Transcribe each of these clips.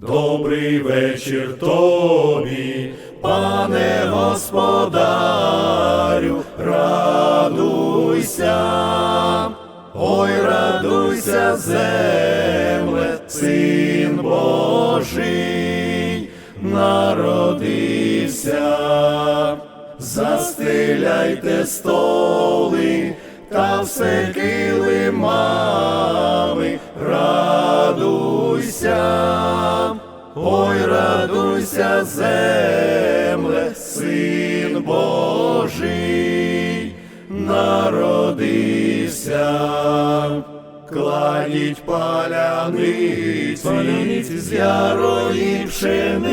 Добрий вечір тобі, пане господарю, радуйся, ой, радуйся, земле, син Божий, народився, застеляйте столи та все килимами, радуйся. Ой, радуйся, земле, син Божий, народився, кладіть паляниці, паляниці з ярої пшениці,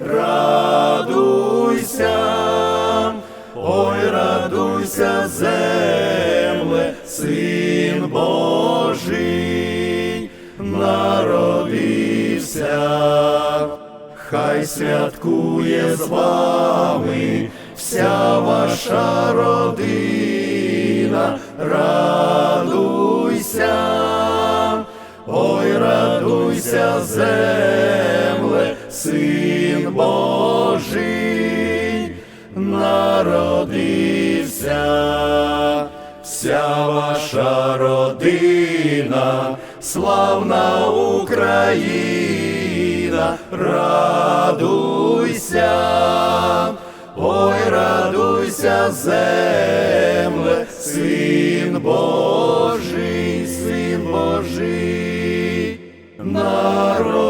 радуйся, ой, радуйся, земле, син Божий, народився, хай святкує з вами вся ваша родина, радуйся, ой, радуйся, земле, син Божий, народився вся ваша родина, славна Україна, радуйся, ой, радуйся, земле, син Божий, син Божий, народ.